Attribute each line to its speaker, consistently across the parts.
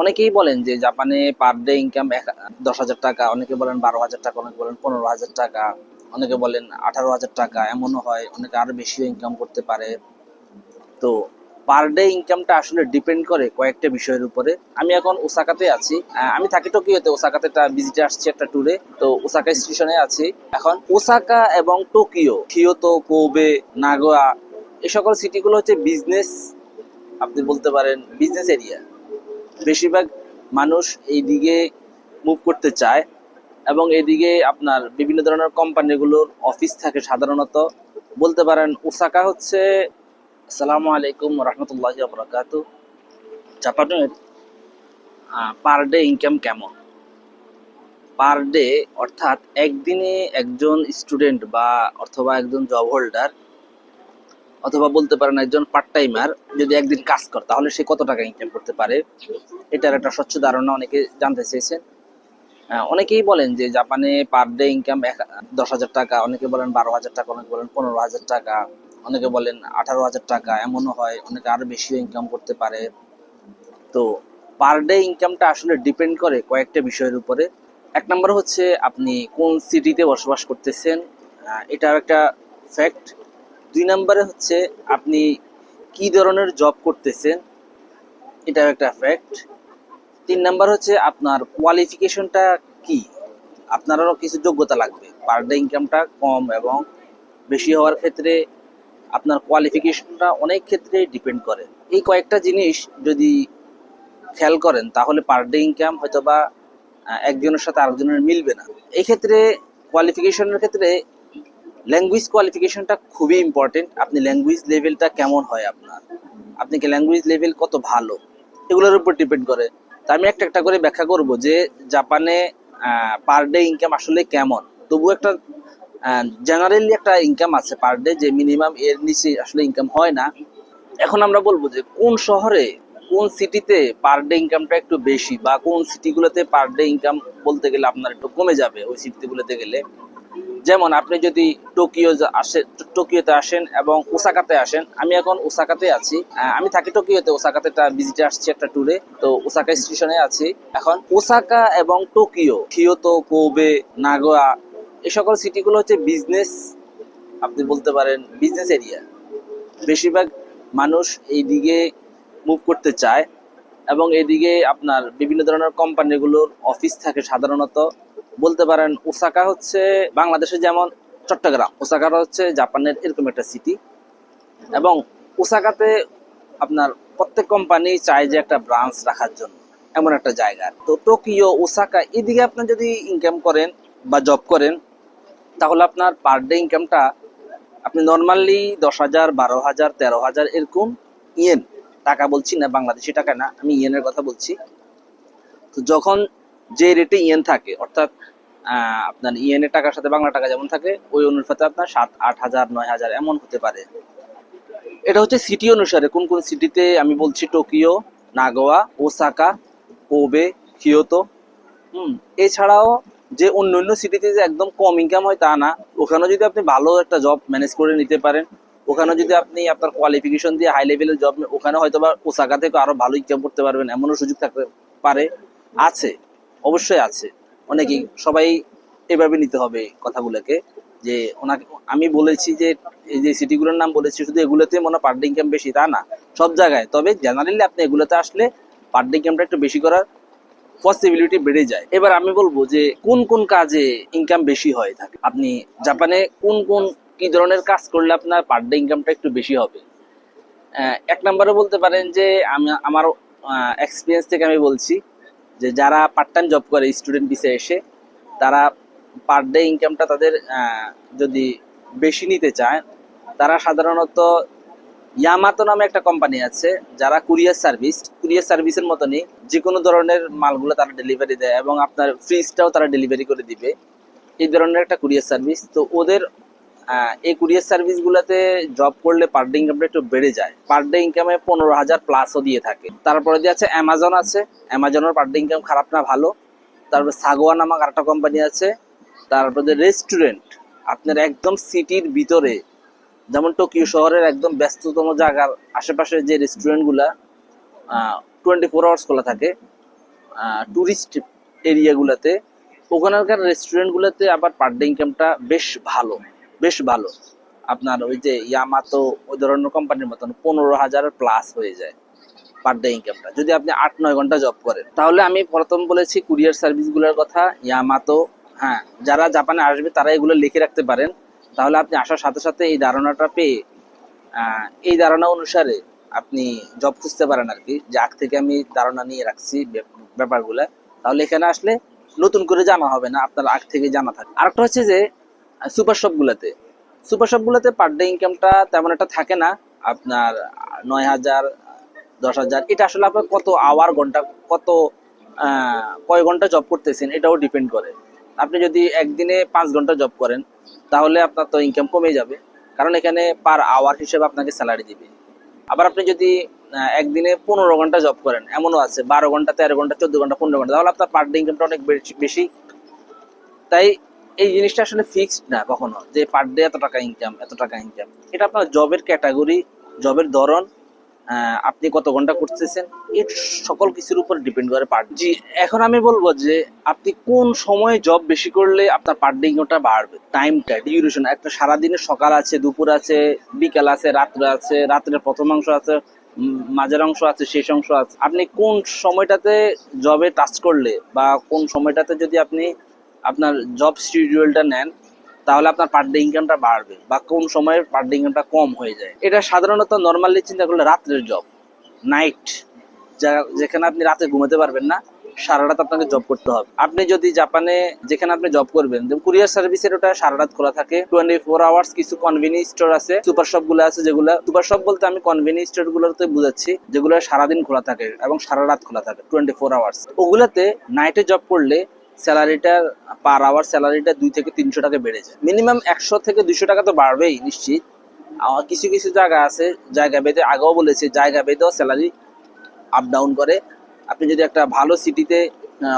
Speaker 1: অনেকেই বলেন যে জাপানে পার ডে ইনকাম দশ হাজার টাকা, অনেকে বলেন বারো হাজার টাকা, অনেকে বলেন পনেরো হাজার টাকা, অনেকে বলেন আঠারো হাজার টাকা, এমনও হয়, অনেকে আরও বেশিও ইনকাম করতে পারে। তো পার ডে ইনকামটা আসলে ডিপেন্ড করে কয়েকটা বিষয়ের উপরে। আমি এখন ওসাকাতে আছি। আমি থাকি টোকিওতে, ওসাকাতে একটা ভিজিটে আসছি একটা ট্যুরে তো ওসাকা স্টেশনে আছি। এখন ওসাকা এবং টোকিও, কিয়োতো, কোবে, নাগোয়া এই সকল সিটিগুলো হচ্ছে বিজনেস আপনি বলতে পারেন বিজনেস এরিয়া বেশিরভাগ মানুষ এই দিকে মুভ করতে চায় এবং এদিকে আপনার বিভিন্ন ধরনের কোম্পানিগুলোর অফিস থাকে সাধারণত। বলতে পারেন ওসাকা হচ্ছে, আসসালামু আলাইকুম রহমতুল্লাহ বরকাত। জাপানের পার ডে ইনকাম কেমন? পার ডে অর্থাৎ একদিনে একজন স্টুডেন্ট বা অথবা একজন জব হোল্ডার অথবা বলতে পারেন একজন পার্ট টাইমার যদি একদিন কাজ করে, তাহলে সে কত টাকা ইনকাম করতে পারে? এটার একটা স্বচ্ছ ধারণা অনেকে জানতে চেয়েছেন। অনেকেই বলেন যে জাপানে পার ডে ইনকাম এক, দশ হাজার টাকা, অনেকে বলেন বারো হাজার টাকা, অনেকে বলেন পনেরো হাজার টাকা, অনেকে বলেন আঠারো হাজার টাকা, এমনও হয়, অনেকে আরও বেশিও ইনকাম করতে পারে। তো পার ডে ইনকামটা আসলে ডিপেন্ড করে কয়েকটা বিষয়ের উপরে। এক নম্বর হচ্ছে আপনি কোন সিটিতে বসবাস করতেছেন। এটাও একটা ফ্যাক্ট দুই নম্বরে হচ্ছে আপনি কি ধরনের জব করতেছেন, এটাও একটা ফ্যাক্ট তিন নাম্বার হচ্ছে আপনার কোয়ালিফিকেশনটা কি, আপনারও কিছু যোগ্যতা লাগবে। পার ডে ইনকামটা কম এবং বেশি হওয়ার ক্ষেত্রে আপনার কোয়ালিফিকেশনটা অনেক ক্ষেত্রে ডিপেন্ড করে। এই কয়েকটা জিনিস যদি খেয়াল করেন, তাহলে পার ডে ইনকাম হয়তো বা একজনের সাথে আরেকজনের মিলবে না। এই ক্ষেত্রে কোয়ালিফিকেশনের ক্ষেত্রে ল্যাঙ্গুয়েজ কোয়ালিফিকেশনটা খুবই ইম্পর্টেন্ট আপনি ল্যাঙ্গুয়েজ লেভেলটা কেমন হয় আপনার? আপনি কি ল্যাঙ্গুয়েজ লেভেল কত ভালো? এগুলোর উপর ডিপেন্ড করে। তা আমি একটা একটা করে ব্যাখ্যা করব যে জাপানে পার ডে ইনকাম আসলে কেমন? তবু একটা জেনারেলি একটা ইনকাম আছে পার ডে যে মিনিমাম এর নিচে আসলে ইনকাম হয় না। এখন আমরা বলব যে কোন শহরে, কোন সিটিতে পার ডে ইনকামটা একটু বেশি বা কোন সিটিগুলোতে পার ডে ইনকাম বলতে গেলে আপনার একটু কমে যাবে ওই সিটিগুলোতে গেলে? যেমন আপনি যদি টোকিও আসেন টোকিওতে আসেন এবং ওসাকাতে আসেন, আমি এখন ওসাকাতে আছি। আমি থাকি টোকিওতে, ওসাকাতে একটা ভিজিটে আসছি একটা ট্যুরে তো ওসাকা স্টেশনে আছি। এখন ওসাকা এবং টোকিও, কিয়োতো, কোবে, নাগোয়া, এই সকল সিটিগুলো হচ্ছে বিজনেস আপনি বলতে পারেন বিজনেস এরিয়া বেশিরভাগ মানুষ এই দিকে মুভ করতে চায় এবং এদিকে আপনার বিভিন্ন ধরনের কোম্পানিগুলোর অফিস থাকে সাধারণত। বলতে পারেন ওসাকা হচ্ছে বাংলাদেশে যেমন চট্টগ্রাম, ওসাকাটা হচ্ছে জাপানের এরকম একটা সিটি এবং ওসাকাতে আপনার প্রত্যেক কোম্পানি চায় যে একটা ব্রাঞ্চ রাখার জন্য, এমন একটা জায়গা। তো টোকিও, ওসাকা এদিকে আপনি যদি ইনকাম করেন বা জব করেন, তাহলে আপনার পার ডে ইনকামটা আপনি নর্মালি দশ হাজার, বারো হাজার, তেরো হাজার এরকম ইয়েন টাকা বলছি না বাংলাদেশি টাকা না, আমি ইয়েনের কথা বলছি। তো যখন যে রেটে ইয়েন থাকে, অর্থাৎ আপনার ইয়েনের টাকার সাথে বাংলা টাকা যেমন থাকে, ওই অনুপাতে আপনার সাত, আট হাজার, নয় হাজার এমন হতে পারে। এটা হচ্ছে সিটি অনুসারে কোন কোন সিটিতে আমি বলছি Tokyo, Nagoya, Osaka, Kobe, Kyoto, হুম, এছাড়াও যে অন্য অন্য সিটিতে যে একদম কম ইনকাম হয় তা না ওখানে যদি আপনি ভালো একটা জব ম্যানেজ করে নিতে পারেন ওখানে যদি আপনি আপনার কোয়ালিফিকেশন দিয়ে হাই লেভেলের জব ওখানে হয়তো বা ওসাকা থেকে আরও ভালো ইনকাম করতে পারবেন, এমনও সুযোগ থাকতে পারে, আছে। অবশ্যই আছে। অনেকেই, সবাই এভাবে নিতে হবে কথাগুলোকে, যে ওনাকে, আমি বলেছি যে, এই যে সিটিগুলোর নাম বলেছি, শুধু এগুলোতে মনে পার ডে ইনকাম বেশি, তা না। সব জায়গায়। তবে জেনারেলি আপনি এগুলোতে আসলে পার ডে ইনকামটা একটু বেশি করার পসিবিলিটি বেড়ে যায়। এবার আমি বলব যে, কোন কোন কাজে ইনকাম বেশি হয়? থাকে, আপনি জাপানে কোন কোন, কি ধরনের কাজ করলে আপনার পার ডে ইনকামটা একটু বেশি হবে? এক নম্বরে বলতে পারেন যে, আমি, আমার এক্সপিরিয়েন্স থেকে আমি বলছি যে যারা পার্ট টাইম জব করে স্টুডেন্ট ভিসে এসে, তারা পার ডে ইনকামটা তাদের যদি বেশি নিতে চায়, তারা সাধারণত ইয়ামাতো নামে একটা কোম্পানি আছে, যারা কুরিয়ার সার্ভিস কুরিয়ার সার্ভিসের মতনই যে কোনো ধরনের মালগুলো তারা ডেলিভারি দেয় এবং আপনার ফ্রিজটাও তারা ডেলিভারি করে দিবে। এই ধরনের একটা কুরিয়ার সার্ভিস তো ওদের এই কুরিয়ার সার্ভিসগুলোতে জব করলে পার ডে ইনকামটা একটু বেড়ে যায়। পার ডে ইনকামে পনেরো হাজার প্লাসও দিয়ে থাকে। তারপরে দিয়ে আছে অ্যামাজন আছে। অ্যামাজনের পার ডে ইনকাম খারাপ না, ভালো। তারপরে সাগোয়া নামক আরেকটা কোম্পানি আছে। তারপরে রেস্টুরেন্ট আপনার একদম সিটির ভিতরে, যেমন টোকিও শহরের একদম ব্যস্ততম জায়গার আশেপাশে যে রেস্টুরেন্টগুলা টোয়েন্টি ফোর আওয়ার্স খোলা থাকে ট্যুরিস্ট এরিয়াগুলোতে ওখানকার রেস্টুরেন্টগুলোতে আবার পার ডে ইনকামটা বেশ ভালো। বেশ ভালো। আপনার ওই যে ইয়ামাতো ওই ধরনের কোম্পানির মতন পনেরো হাজার প্লাস হয়ে যায় পার ডে ইনকামটা যদি আপনি আট, নয় ঘণ্টা জব করেন। তাহলে আমি প্রথম বলেছি কুরিয়ার সার্ভিসগুলোর কথা ইয়ামাতো হ্যাঁ যারা জাপানে আসবে তারা এগুলো লিখে রাখতে পারেন। তাহলে আপনি আসার সাথে সাথে এই ধারণাটা পেয়ে এই ধারণা অনুসারে আপনি জব খুঁজতে পারেন আর কি যে থেকে আমি ধারণা নিয়ে রাখছি ব্যাপ- ব্যাপারগুলা। তাহলে এখানে আসলে নতুন করে জানা হবে না, আপনার আগ থেকে জানা থাকে। আরেকটা হচ্ছে যে সুপার শপগুলোতে সুপার শপগুলোতে পার ডে ইনকামটা তেমন একটা থাকে না। আপনার নয় হাজার, দশ হাজার। এটা আসলে আপনার কত আওয়ার ঘণ্টা, কত কয় ঘণ্টা জব করতেছেন এটাও ডিপেন্ড করে। আপনি যদি একদিনে পাঁচ ঘণ্টা জব করেন, তাহলে আপনার তো ইনকাম কমে যাবে। কারণ এখানে পার আওয়ার হিসেবে আপনাকে স্যালারি দিবে। আবার আপনি যদি একদিনে পনেরো ঘণ্টা জব করেন, এমনও আছে, বারো ঘণ্টা, তেরো ঘণ্টা, চোদ্দ ঘণ্টা, পনেরো ঘণ্টা, তাহলে আপনার পার ডে ইনকামটা অনেক বেশি। তাই এই জিনিসটা আসলে ফিক্সড না কখনো যে পার ডে এত টাকা ইনকাম এত টাকা ইনকাম এটা আপনার জবের ক্যাটাগরি জবের ধরন আপনি কত ঘণ্টা করতেছেন এর সকল কিছুর উপর ডিপেন্ড করে পার জি। এখন আমি বলব যে আপনি কোন সময়ে জব বেশি করলে আপনার পার ডে ইনকামটা বাড়বে? টাইমটা ডিউরেশন একটা সারাদিনে সকাল আছে দুপুর আছে বিকাল আছে রাত্রে আছে রাত্রের প্রথম অংশ আছে মাঝের অংশ আছে শেষ অংশ আছে। আপনি কোন সময়টাতে জবে টাচ করলে বা কোন সময়টাতে যদি আপনি আপনার জব শিডিউলটা নেন, তাহলে আপনার পার ডে ইনকামটা বাড়বে বা কোন সময়ে পার ডে ইনকামটা কম হয়ে যায়। এটা সাধারণত নর্মালি চিন্তা করলে রাত্রের জব নাইট যেখানে আপনি রাতে ঘুমাতে পারবেন না সারা রাত আপনাকে জব করতে হবে। আপনি যদি জাপানে যেখানে আপনি জব করবেন কুরিয়ার সার্ভিসের ওটা সারা রাত খোলা থাকে। টোয়েন্টি ফোর আওয়ার্স কিছু কনভিনিয়েন্স স্টোর আছে সুপার শপগুলো আছে যেগুলো সুপার শপ বলতে আমি কনভিনিয়েন্স স্টোর গুলোতে বুঝাচ্ছি, যেগুলো সারাদিন খোলা থাকে এবং সারা রাত খোলা থাকে টোয়েন্টি ফোর আওয়ার্স ওগুলাতে নাইটে জব করলে স্যালারিটার পার আওয়ার স্যালারিটা দুই থেকে তিনশো টাকা বেড়ে যায়। মিনিমাম একশো থেকে দুইশো টাকা তো বাড়বেই, নিশ্চিত। কিছু কিছু জায়গা আছে, জায়গা বেঁধে আগেও বলেছি, জায়গা বেঁধেও স্যালারি আপ ডাউন করে। আপনি যদি একটা ভালো সিটিতে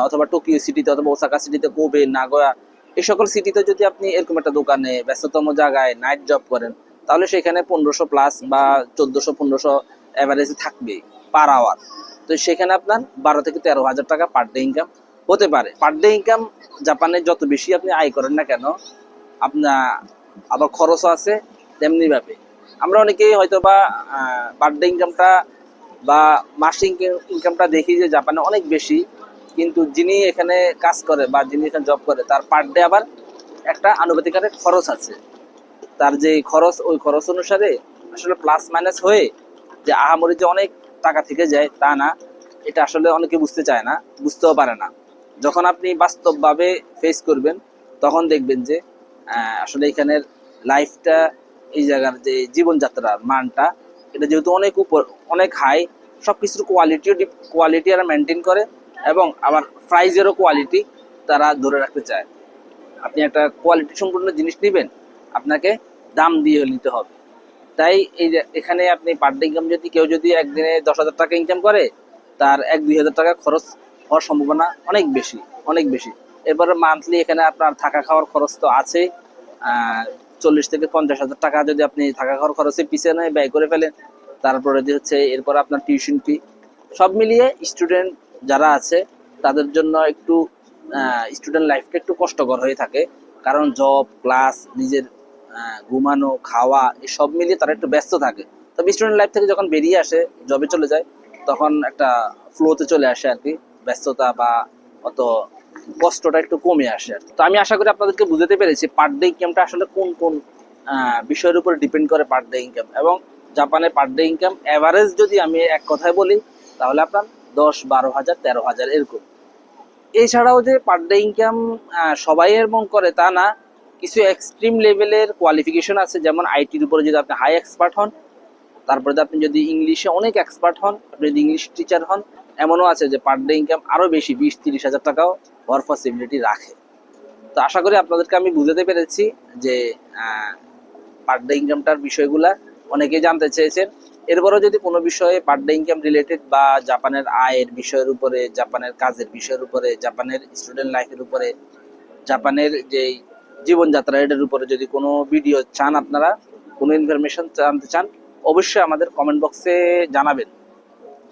Speaker 1: অথবা টোকিও সিটিতে অথবা ওসাকা সিটিতে, কোবে, নাগোয়া, এই সকল সিটিতে যদি আপনি এরকম একটা দোকানে ব্যস্ততম জায়গায় নাইট জব করেন, তাহলে সেখানে পনেরোশো প্লাস বা চোদ্দোশো, পনেরোশো অ্যাভারেজে থাকবে পার আওয়ার তো সেখানে আপনার বারো থেকে তেরো হাজার টাকা পার ডে ইনকাম হতে পারে। পার ডে ইনকাম জাপানে যত বেশি আপনি আয় করেন না কেন আপনার আবার খরচও আছে তেমনি ভাবে। আমরা অনেকেই হয়তো বা পার ডে ইনকামটা বা মাসিক ইনকামটা দেখি যে জাপানে অনেক বেশি, কিন্তু যিনি এখানে কাজ করে বা যিনি এখানে জব করে, তার পার ডে আবার একটা আনুপাতিক খরচ আছে। তার যে খরচ, ওই খরচ অনুসারে আসলে প্লাস মাইনাস হয়ে যে আহামরি যে অনেক টাকা থেকে যায় তা না, এটা আসলে অনেকে বুঝতে চায় না, বুঝতেও পারে না। যখন আপনি বাস্তবভাবে ফেস করবেন, তখন দেখবেন যে আসলে এখানের লাইফটা এই জায়গার যে জীবনযাত্রার মানটা, এটা যেহেতু অনেক উপর, অনেক হাই সব কিছুর কোয়ালিটিও কোয়ালিটি এরা মেনটেন করে এবং আবার প্রাইজেরও কোয়ালিটি তারা ধরে রাখতে চায়। আপনি একটা কোয়ালিটি সম্পূর্ণ জিনিস নেবেন, আপনাকে দাম দিয়ে নিতে হবে। তাই এই এখানে আপনি পার ডে ইনকাম যদি, কেউ যদি একদিনে দশ হাজার টাকা ইনকাম করে, তার এক দুই হাজার টাকা খরচ হওয়ার সম্ভাবনা অনেক বেশি অনেক বেশি। এরপরে মান্থলি এখানে আপনার থাকা খাওয়ার খরচ তো আছে চল্লিশ থেকে পঞ্চাশ হাজার টাকা যদি আপনি থাকা খাওয়ার খরচে পিছনে ব্যয় করে ফেলেন, তারপরে হচ্ছে এরপর আপনার টিউশন ফি সব মিলিয়ে স্টুডেন্ট যারা আছে, তাদের জন্য একটু স্টুডেন্ট লাইফটা একটু কষ্টকর হয়ে থাকে। কারণ জব ক্লাস নিজের ঘুমানো, খাওয়া সব মিলিয়ে তারা একটু ব্যস্ত থাকে। তবে স্টুডেন্ট লাইফ থেকে যখন বেরিয়ে আসে জবে চলে যায়, তখন একটা ফ্লোতে চলে আসে আর কি। ব্যস্ততা বা অত কষ্টটা একটু কমে আসে তো আমি আশা করি আপনাদেরকে বুঝাতে পেরেছি পার ডে ইনকামটা আসলে কোন কোন বিষয়ের উপর ডিপেন্ড করে পার ডে ইনকাম এবং জাপানের পার ডে ইনকাম অ্যাভারেজ যদি আমি এক কথায় বলি, তাহলে আপনার দশ, বারো হাজার, তেরো হাজার এরকম। এছাড়াও যে পার ডে ইনকাম সবাই এমন করে তা না, কিছু এক্সট্রিম লেভেলের কোয়ালিফিকেশন আছে, যেমন আইটির উপরে যদি আপনি হাই এক্সপার্ট হন, তারপরে আপনি যদি ইংলিশে অনেক এক্সপার্ট হন, আপনি যদি ইংলিশ টিচার হন এমনও আছে যে পার ডে ইনকাম আরও বেশি, বিশ, তিরিশ হাজার টাকাও হওয়ার পসিবিলিটি রাখে। তো আশা করি আপনাদেরকে আমি বুঝাতে পেরেছি যে পার ডে ইনকামটার বিষয়গুলা অনেকেই জানতে চেয়েছেন। এরপরও যদি কোনো বিষয়ে পার ডে ইনকাম রিলেটেড বা জাপানের আয়ের বিষয়ের উপরে, জাপানের কাজের বিষয়ের উপরে, জাপানের স্টুডেন্ট লাইফের উপরে, জাপানের যে জীবনযাত্রা, এটার উপরে যদি কোনো ভিডিও চান আপনারা, কোনো ইনফরমেশন জানতে চান, অবশ্যই আমাদের কমেন্ট বক্সে জানাবেন।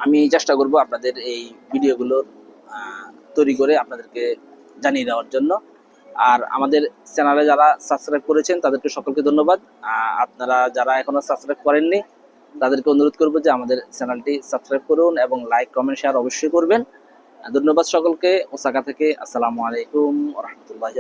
Speaker 1: আমি চেষ্টা করব আপনাদের এই ভিডিওগুলো তৈরি করে আপনাদেরকে জানিয়ে দেওয়ার জন্য। আর আমাদের চ্যানেলে যারা সাবস্ক্রাইব করেছেন, তাদেরকে সকলকে ধন্যবাদ। আপনারা যারা এখনও সাবস্ক্রাইব করেননি, তাদেরকে অনুরোধ করব যে আমাদের চ্যানেলটি সাবস্ক্রাইব করুন এবং লাইক কমেন্ট শেয়ার অবশ্যই করবেন। ধন্যবাদ সকলকে। ওসাকা থেকে আসসালামু আলাইকুম রহমতুল্লাহ